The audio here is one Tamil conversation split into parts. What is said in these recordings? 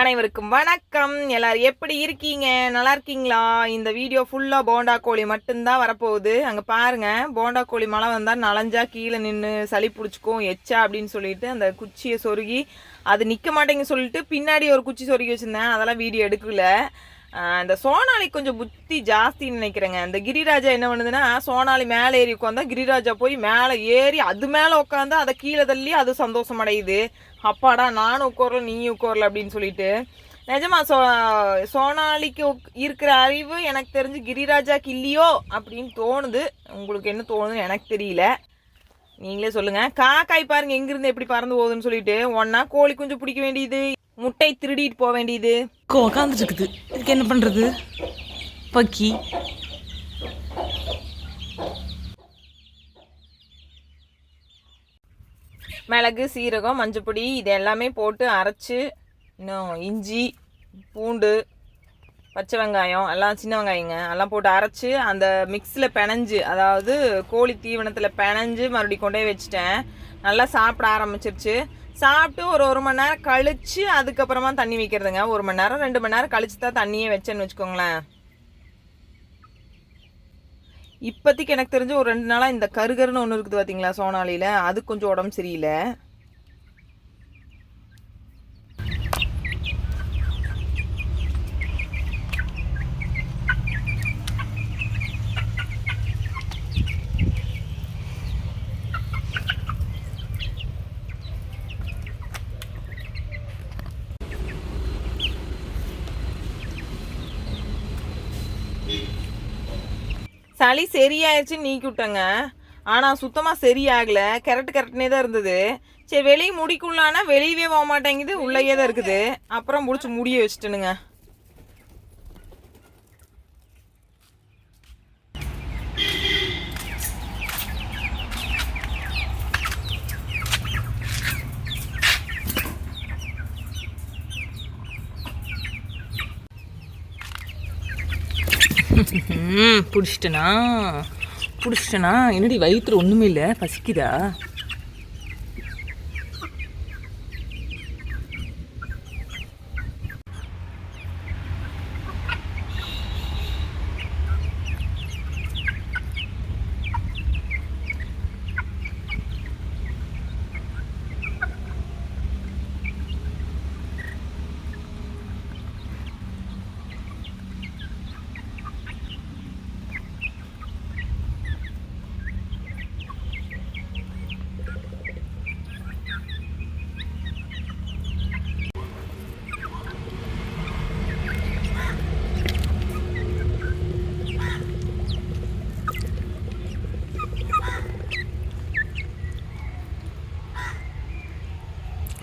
அனைவருக்கும் வணக்கம். எல்லாரும் எப்படி இருக்கீங்க? நல்லா இருக்கீங்களா? இந்த வீடியோ ஃபுல்லாக போண்டா கோழி மட்டும்தான் வரப்போகுது. அங்கே பாருங்கள் போண்டா கோழி மழை வந்தால் நலஞ்சா கீழே நின்று சளி பிடிச்சிக்கும் எச்சா அப்படின்னு சொல்லிட்டு அந்த குச்சியை சொருகி அது நிற்க மாட்டேங்க சொல்லிட்டு பின்னாடி ஒரு குச்சி சொருகி வச்சுருந்தேன். அதெல்லாம் வீடியோ எடுக்கல. இந்த சோனாலி கொஞ்சம் புத்தி ஜாஸ்தின்னு நினைக்கிறேங்க. இந்த கிரிராஜா என்ன பண்ணுதுன்னா சோனாலி மேலே ஏறி உட்காந்தா கிரிராஜா போய் மேலே ஏறி அது மேலே உட்காந்து அதை கீழே தள்ளி அது சந்தோஷம் அடையுது அப்பாடா நானும் உட்காரல நீயும் உட்காரல அப்படின்னு சொல்லிட்டு. நிஜமா சோ சோனாலிக்கு இருக்கிற அறிவு எனக்கு தெரிஞ்சு கிரிராஜாக்கு இல்லையோ அப்படின்னு தோணுது. உங்களுக்கு என்ன தோணுதுன்னு எனக்கு தெரியல. நீங்களே சொல்லுங்க. காக்காய் பாருங்க எங்கிருந்து எப்படி பறந்து போகுதுன்னு சொல்லிட்டு. ஒன்னா கோழி குஞ்சு பிடிக்க வேண்டியது. முட்டை திருடிட்டு போக வேண்டியது. உக்காந்துட்டு இருக்குது இதுக்கு என்ன பண்ணுறது பக்கி. மிளகு சீரகம் மஞ்சப்பொடி இது எல்லாமே போட்டு அரைச்சி இன்னும் இஞ்சி பூண்டு பச்சை வெங்காயம் எல்லாம் சின்ன வெங்காயங்க எல்லாம் போட்டு அரைச்சி அந்த மிக்ஸில் பிணைஞ்சு அதாவது கோழி தீவனத்தில் பிணைஞ்சு மறுபடியும் கொண்டே வச்சுட்டேன். நல்லா சாப்பிட ஆரம்பிச்சிருச்சு. சாப்பிட்டு ஒரு ஒரு மணி நேரம் கழிச்சு அதுக்கப்புறமா தண்ணி வைக்கிறதுங்க. ஒரு மணி நேரம் ரெண்டு மணி நேரம் கழிச்சு தான் தண்ணியே வச்சேன்னு வச்சுக்கோங்களேன். இப்போதைக்கு எனக்கு தெரிஞ்சு ஒரு ரெண்டு நாளாக இந்த கருகருன்னு ஒன்று இருக்குது பார்த்தீங்களா சோனாலியில்? அது கொஞ்சம் உடம்பு சரியில்லை. சளி சரியாயிருச்சுன்னு நீக்கி விட்டேங்க ஆனால் சுத்தமாக சரியாகல. கரெக்ட் கரெக்ட்னே தான் இருந்தது. சரி வெளியே முடிக்குள்ளானா வெளியவே போக மாட்டேங்குது உள்ளேயே தான் இருக்குது. அப்புறம் முடிச்சு முடிய வச்சுட்டேனுங்க. பிடிச்சிட்டனா? பிடிச்சிட்டனா? என்னடி வயிற்றுல ஒன்றுமே இல்லை? பசிக்குதா?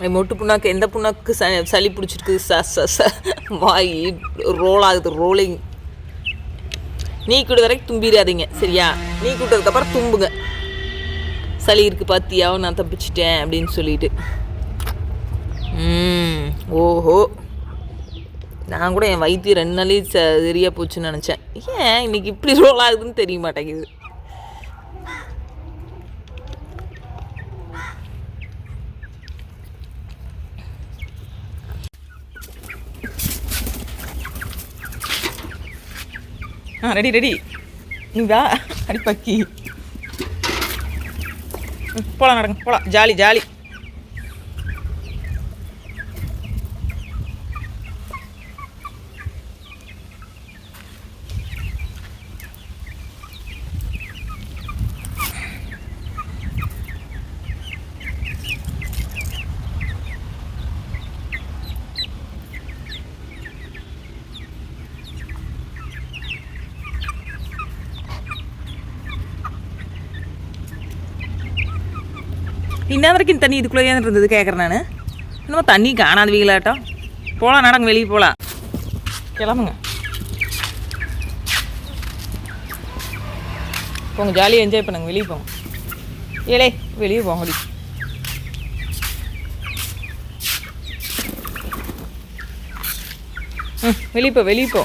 மொட்டு புண்ணாக்கு எந்த புண்ணாக்கு ச சளி பிடிச்சிருக்கு ச ச ச வாய் ரோல் ஆகுது ரோலிங் நீ கூட வரைக்கும் தும்பிடாதீங்க சரியா? நீ கூட்டதுக்கப்புறம் தும்புங்க. சளி இருக்கு பார்த்தியாவும் நான் தப்பிச்சிட்டேன் அப்படின்னு சொல்லிட்டு. ம் ஓஹோ. நான் கூட என் வயிற்று ரெண்டு நாளே ச சரியாக போச்சுன்னு நினச்சேன். ஏன் இன்னைக்கு இப்படி ரோல் ஆகுதுன்னு தெரிய மாட்டேங்குது. ஆ ரெடி ரெடி நீ வா. அடி பக்கி போகலாம் நடங்க போகலாம் ஜாலி ஜாலி. இன்ன வரைக்கும் தண்ணி இதுக்குள்ளேயே இருந்தது கேட்குறேன் நான். இன்னும் தண்ணி காணாத வீங்களாட்டம் போகலாம் நடங்க வெளியே போகலாம் கிளம்புங்க. போங்க ஜாலியாக என்ஜாய் பண்ணுங்க வெளியே போங்க. ஏலே வெளியே போங்கடி ம் வெளியே போ வெளியே போ.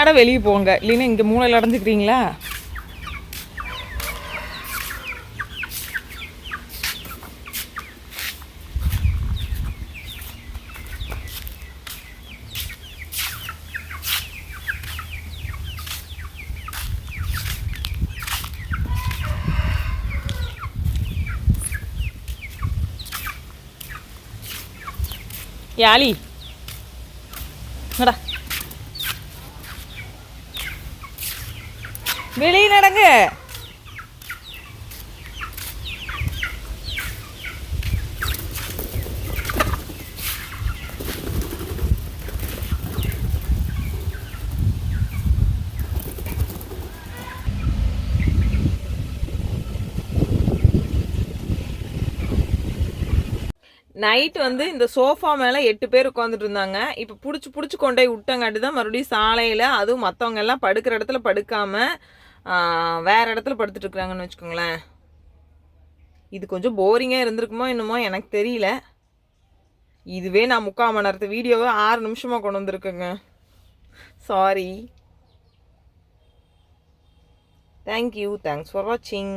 ஆனால் வெளியே போங்க. இல்லைன்னா இங்கே மூளையில் அடைஞ்சிக்கிறீங்களா யாலி. நடா வெளியே நடங்க. நைட் வந்து இந்த சோஃபா மேலே எட்டு பேர் உட்காந்துட்டு இருந்தாங்க. இப்போ பிடிச்சி பிடிச்சி கொண்டே விட்டங்காட்டி தான் மறுபடியும் சாலையில் அதுவும் மற்றவங்க எல்லாம் படுக்கிற இடத்துல படுக்காமல் வேறு இடத்துல படுத்துட்டு இருக்கிறாங்கன்னு வச்சுக்கோங்களேன். இது கொஞ்சம் போரிங்காக இருந்திருக்குமோ என்னமோ எனக்கு தெரியல. இதுவே நான் முக்கால் மணி நேரத்து வீடியோவை ஆறு நிமிஷமாக கொண்டு வந்திருக்கேங்க. Sorry thank you thanks for வாட்சிங்